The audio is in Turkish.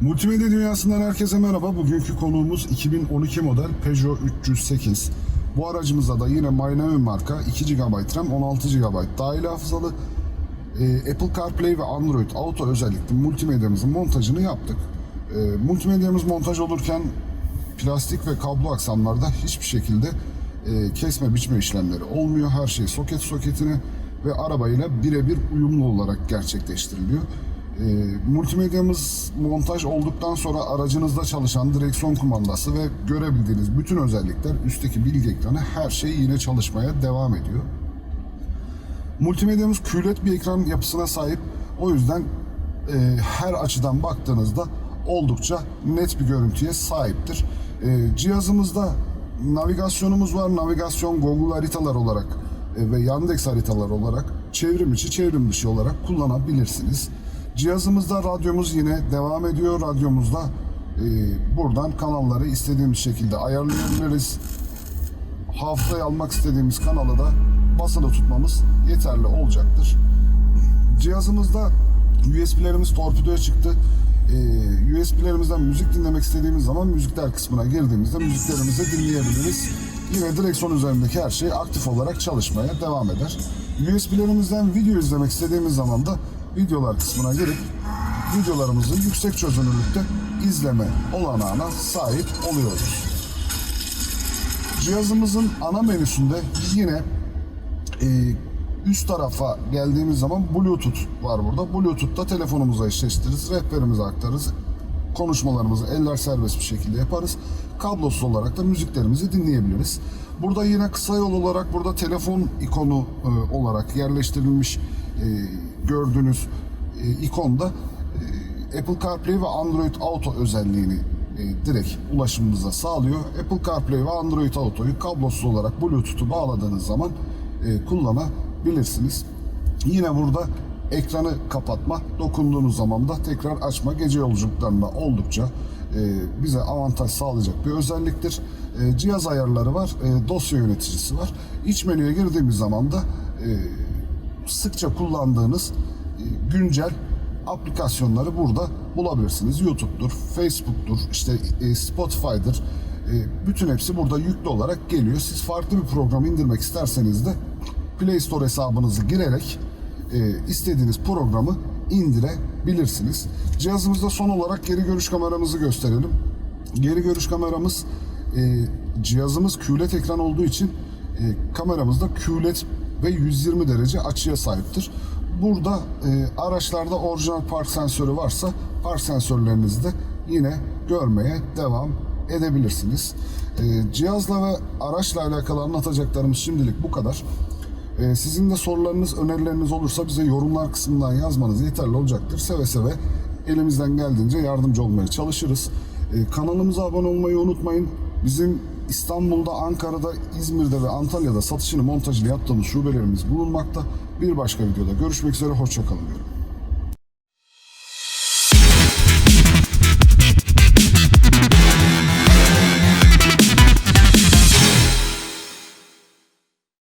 Multimedya dünyasından herkese merhaba. Bugünkü konuğumuz 2012 model Peugeot 308. Bu aracımızda da yine Maynavin marka 2 GB RAM, 16 GB dahili hafızalı e, Apple CarPlay ve Android Auto özellikli multimedyamızın montajını yaptık. E, multimedyamız montaj olurken plastik ve kablo aksamlarda hiçbir şekilde e, kesme biçme işlemleri olmuyor. Her şey soket soketine ve arabayla birebir uyumlu olarak gerçekleştiriliyor. E, multimedyamız montaj olduktan sonra aracınızda çalışan direksiyon kumandası ve görebildiğiniz bütün özellikler üstteki bilgi ekranı her şey yine çalışmaya devam ediyor. Multimedyamız kület bir ekran yapısına sahip. O yüzden e, her açıdan baktığınızda oldukça net bir görüntüye sahiptir. E, cihazımızda navigasyonumuz var. Navigasyon Google haritalar olarak e, ve Yandex haritalar olarak çevrim içi çevrim dışı olarak kullanabilirsiniz. Cihazımızda radyomuz yine devam ediyor. Radyomuzda e, buradan kanalları istediğimiz şekilde ayarlayabiliriz hafızaya almak istediğimiz kanalı da basılı tutmamız yeterli olacaktır. Cihazımızda USB'lerimiz torpidoya çıktı. Ee, USB'lerimizden müzik dinlemek istediğimiz zaman müzikler kısmına girdiğimizde müziklerimizi dinleyebiliriz. Yine direksiyon üzerindeki her şey aktif olarak çalışmaya devam eder. USB'lerimizden video izlemek istediğimiz zaman da videolar kısmına girip videolarımızı yüksek çözünürlükte izleme olanağına sahip oluyoruz. Cihazımızın ana menüsünde yine e, üst tarafa geldiğimiz zaman Bluetooth var burada. Bluetooth'ta telefonumuza eşleştiririz, rehberimize aktarırız. Konuşmalarımızı eller serbest bir şekilde yaparız. Kablosuz olarak da müziklerimizi dinleyebiliriz. Burada yine kısa yol olarak burada telefon ikonu e, olarak yerleştirilmiş gördüğünüz e, ikonda e, Apple CarPlay ve Android Auto özelliğini e, direkt ulaşımımıza sağlıyor. Apple CarPlay ve Android Auto'yu kablosuz olarak Bluetooth'u bağladığınız zaman e, kullanabilirsiniz. Yine burada ekranı kapatma, dokunduğunuz zaman da tekrar açma gece yolculuklarında oldukça e, bize avantaj sağlayacak bir özelliktir. E, cihaz ayarları var, e, dosya yöneticisi var. İç menüye girdiğimiz zaman da e, sıkça kullandığınız e, güncel aplikasyonları burada bulabilirsiniz. YouTube'dur, Facebook'tur, işte e, Spotify'dır. E, bütün hepsi burada yüklü olarak geliyor. Siz farklı bir program indirmek isterseniz de Play Store hesabınızı girerek istediğiniz programı indirebilirsiniz. Cihazımızda son olarak geri görüş kameramızı gösterelim. Geri görüş kameramız cihazımız QLED ekran olduğu için kameramızda QLED ve 120 derece açıya sahiptir. Burada e, araçlarda orijinal park sensörü varsa park sensörlerinizi de yine görmeye devam edebilirsiniz. E, cihazla ve araçla alakalı anlatacaklarımız şimdilik bu kadar. E, sizin de sorularınız, önerileriniz olursa bize yorumlar kısmından yazmanız yeterli olacaktır. Seve seve elimizden geldiğince yardımcı olmaya çalışırız. E, kanalımıza abone olmayı unutmayın. Bizim İstanbul'da, Ankara'da, İzmir'de ve Antalya'da satışını montajını yaptığımız şubelerimiz bulunmakta. Bir başka videoda görüşmek üzere, hoşçakalın diyorum.